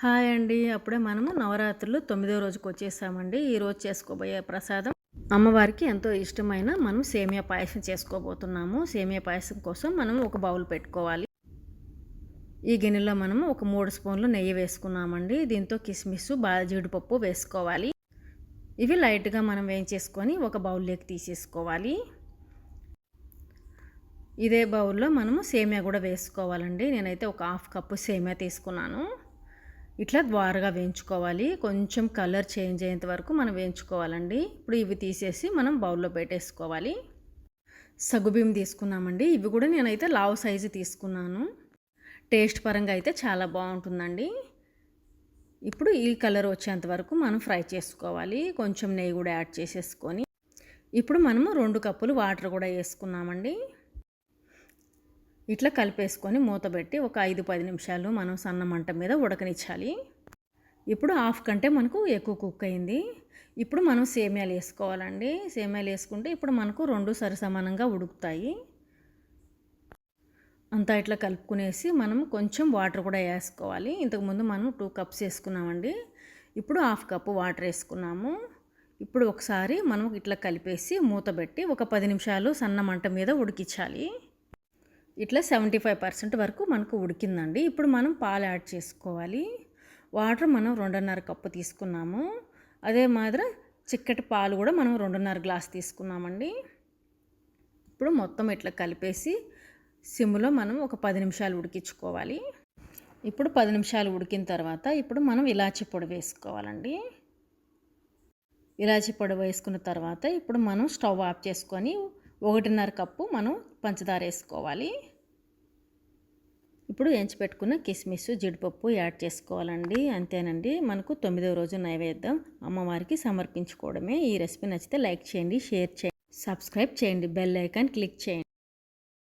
Hi అండి. అప్పుడే మనము నవరాత్రులు తొమ్మిదో రోజుకి వచ్చేసామండి. ఈరోజు చేసుకోబోయే ప్రసాదం. అమ్మవారికి ఎంతో ఇష్టమైన మనం సేమియా పాయసం చేసుకోబోతున్నాము. సేమియా పాయసం కోసం మనం ఒక బౌల్ పెట్టుకోవాలి. ఈ గిన్నెలో మనము ఒక మూడు స్పూన్లు నెయ్యి వేసుకున్నామండి. దీంతో కిస్మిస్ బాగా జీడిపప్పు వేసుకోవాలి. ఇవి లైట్గా మనం వేయించేసుకొని ఒక బౌల్లోకి తీసేసుకోవాలి. ఇదే బౌల్లో మనము సేమియా కూడా వేసుకోవాలండి. నేనైతే ఒక హాఫ్ కప్పు సేమియా తీసుకున్నాను. ఇట్లా ద్వారగా వేయించుకోవాలి. కొంచెం కలర్ చేంజ్ అయ్యేంత వరకు మనం వేయించుకోవాలండి. ఇప్పుడు ఇవి తీసేసి మనం బౌల్లో పెట్టేసుకోవాలి. సగ్గుబియ్యం తీసుకున్నామండి. ఇవి కూడా నేనైతే లావు సైజు తీసుకున్నాను. టేస్ట్ పరంగా అయితే చాలా బాగుంటుందండి. ఇప్పుడు ఈ కలర్ వచ్చేంత వరకు మనం ఫ్రై చేసుకోవాలి. కొంచెం నెయ్యి కూడా యాడ్ చేసేసుకొని. ఇప్పుడు మనము రెండు కప్పులు వాటర్ కూడా వేసుకున్నామండి. ఇట్లా కలిపేసుకొని మూత పెట్టి ఒక ఐదు పది నిమిషాలు మనం సన్న మంట మీద ఉడకనిచ్చాలి. ఇప్పుడు హాఫ్ కంటే మనకు ఎక్కువ కుక్ అయింది. ఇప్పుడు మనం సేమ్యాలు వేసుకోవాలండి. సేమ్యాలు వేసుకుంటే ఇప్పుడు మనకు రెండు సరిసమానంగా ఉడుకుతాయి. అంతా ఇట్లా కలుపుకునేసి మనం కొంచెం వాటర్ కూడా వేసుకోవాలి. ఇంతకుముందు మనం టూ కప్స్ వేసుకున్నామండి. ఇప్పుడు హాఫ్ కప్పు వాటర్ వేసుకున్నాము. ఇప్పుడు ఒకసారి మనం ఇట్లా కలిపేసి మూత పెట్టి ఒక పది నిమిషాలు సన్న మంట మీద ఉడికించాలి. ఇట్లా సెవెంటీ ఫైవ్ పర్సెంట్ వరకు మనకు ఉడికిందండి. ఇప్పుడు మనం పాలు యాడ్ చేసుకోవాలి. వాటర్ మనం రెండున్నర కప్పు తీసుకున్నాము. అదే మాదిరి చిక్కటి పాలు కూడా మనం రెండున్నర గ్లాస్ తీసుకున్నామండి. ఇప్పుడు మొత్తం ఇట్లా కలిపేసి సిమ్లో మనం ఒక పది నిమిషాలు ఉడికించుకోవాలి. ఇప్పుడు పది నిమిషాలు ఉడికిన తర్వాత ఇప్పుడు మనం ఇలాచి పొడి వేసుకోవాలండి. ఇలాచి పొడి వేసుకున్న తర్వాత ఇప్పుడు మనం స్టవ్ ఆఫ్ చేసుకొని ఒకటిన్నర కప్పు మనం పంచదార వేసుకోవాలి. ఇప్పుడు ఎంచిపెట్టుకున్న కిస్మిస్ జీడిపప్పు యాడ్ చేసుకోవాలండి. అంతేనండి. మనకు తొమ్మిదవ రోజు నైవేద్యం అమ్మవారికి సమర్పించుకోవడమే. ఈ రెసిపీ నచ్చితే లైక్ చేయండి షేర్ చేయండి సబ్స్క్రైబ్ చేయండి బెల్ ఐకాన్ క్లిక్ చేయండి.